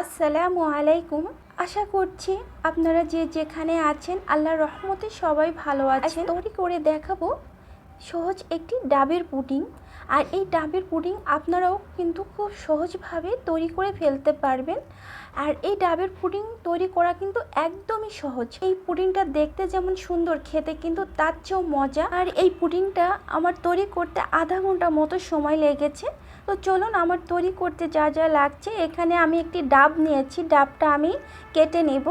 আসসালামু আলাইকুম। আশা করছি আপনারা যে যেখানে আছেন, আল্লাহর রহমতে সবাই ভালো আছেন। তৈরি করে দেখাবো সহজ একটি ডাবের পুডিং। আর এই ডাবের পুডিং আপনারাও কিন্তু খুব সহজভাবে তৈরি করে ফেলতে পারবেন। আর এই ডাবের পুডিং তৈরি করা কিন্তু একদমই সহজ। এই পুডিংটা দেখতে যেমন সুন্দর, খেতে কিন্তু তার চেয়েও মজা। আর এই পুডিংটা আমার তৈরি করতে আধা ঘণ্টা মতো সময় লেগেছে। তো চলুন আমার তৈরি করতে যা যা লাগছে, এখানে আমি একটি ডাব নিয়েছি। ডাবটা আমি কেটে নেব।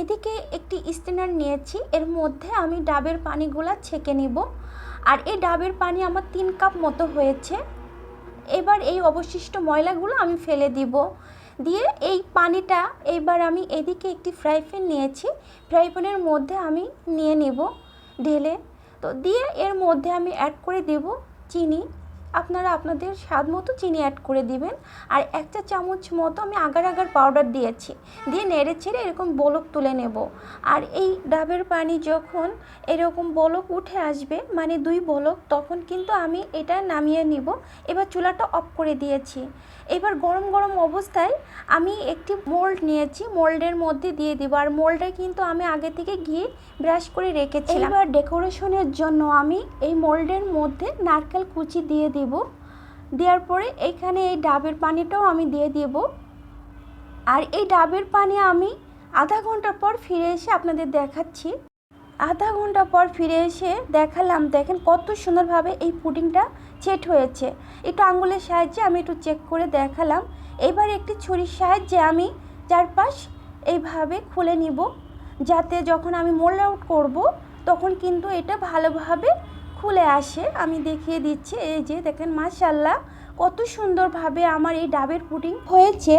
এদিকে একটি স্টেনার নিয়েছি। এর মধ্যে আমি ডাবের পানিগুলা ছেঁকে নেব। আর এই ডাবের পানি আমার তিন কাপ মতো হয়েছে। এবার এই অবশিষ্ট ময়লাগুলো আমি ফেলে দিব। দিয়ে এই পানিটা এইবার আমি এদিকে একটি ফ্রাই প্যান নিয়েছি। ফ্রাই প্যানের মধ্যে আমি নিয়ে নেব ঢেলে। তো দিয়ে এর মধ্যে আমি অ্যাড করে দেব চিনি। আপনারা আপনাদের স্বাদ মতো চিনি অ্যাড করে দিবেন। আর একটা চামচ মতো আমি আগার আগার পাউডার দিয়েছি। দিয়ে নেড়ে ছেড়ে এরকম বলক তুলে নেব। আর এই ডাবের পানি যখন এরকম বলক উঠে আসবে মানে দুই বলক, তখন কিন্তু আমি এটা নামিয়ে নিব। এবার চুলাটা অফ করে দিয়েছি। এবার গরম গরম অবস্থায় আমি একটি মোল্ড নিয়েছি। মোল্ডের মধ্যে দিয়ে দিব। আর মোল্ডটা কিন্তু আমি আগে থেকে গিয়ে ব্রাশ করে রেখেছিলাম। এবার ডেকোরেশনের জন্য আমি এই মোল্ডের মধ্যে নারকেল কুচি দিয়ে দিব। দেওয়ার পরে এখানে এই ডাবের পানিটাও আমি দিয়ে দেব। আর এই ডাবের পানি আমি আধা ঘণ্টা পর ফিরে এসে আপনাদের দেখাচ্ছি। আধা ঘণ্টা পর ফিরে এসে দেখালাম, দেখেন কত সুন্দরভাবে এই পুডিংটা সেট হয়েছে। একটু আঙুলের সাহায্যে আমি একটু চেক করে দেখালাম। এবার একটি ছুরির সাহায্যে আমি চারপাশ এইভাবে খুলে নিব। যাতে যখন আমি মোল্ড আউট করব, তখন কিন্তু এটা ভালোভাবে খুলে আসে, আমি দেখিয়ে দিচ্ছি, এই যে দেখেন মাশাল্লাহ কত সুন্দরভাবে আমার এই ডাবের পুডিং হয়েছে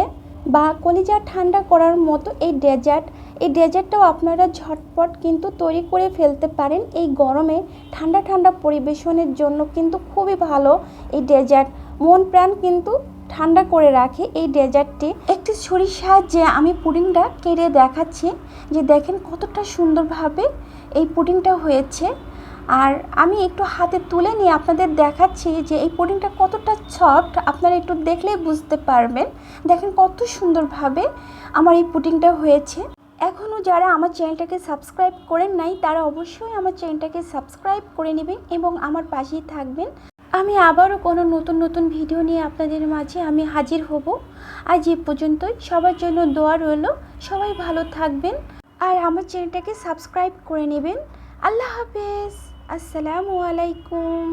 বা কলিজা ঠান্ডা করার মতো এই ডেজার্ট। এই ডেজার্টটাও আপনারা ঝটপট কিন্তু তৈরি করে ফেলতে পারেন। এই গরমে ঠান্ডা ঠান্ডা পরিবেশনের জন্য কিন্তু খুবই ভালো এই ডেজার্ট। মন প্রাণ কিন্তু ঠান্ডা করে রাখে এই ডেজার্টটি। একটি ছুরির সাহায্যে আমি পুডিংটা কেড়ে দেখাচ্ছি যে দেখেন কতটা সুন্দরভাবে এই পুডিংটা হয়েছে। আর আমি একটু হাতে তুলে নিয়ে আপনাদের দেখাচ্ছি যে এই পুডিংটা কতটা সফট, আপনারা একটু দেখলেই বুঝতে পারবেন। দেখেন কত সুন্দরভাবে আমার এই পুডিংটা হয়েছে। এখনও যারা আমার চ্যানেলটাকে সাবস্ক্রাইব করেন নাই, তারা অবশ্যই আমার চ্যানেলটাকে সাবস্ক্রাইব করে নেবেন এবং আমার পাশেই থাকবেন। আমি আবারও কোনো নতুন নতুন ভিডিও নিয়ে আপনাদের মাঝে আমি হাজির হব। আজ এ পর্যন্তই। সবার জন্য দোয়া রইল। সবাই ভালো থাকবেন। আর আমার চ্যানেলটাকে সাবস্ক্রাইব করে নেবেন। আল্লাহ হাফেজ। আসসালামু আলাইকুম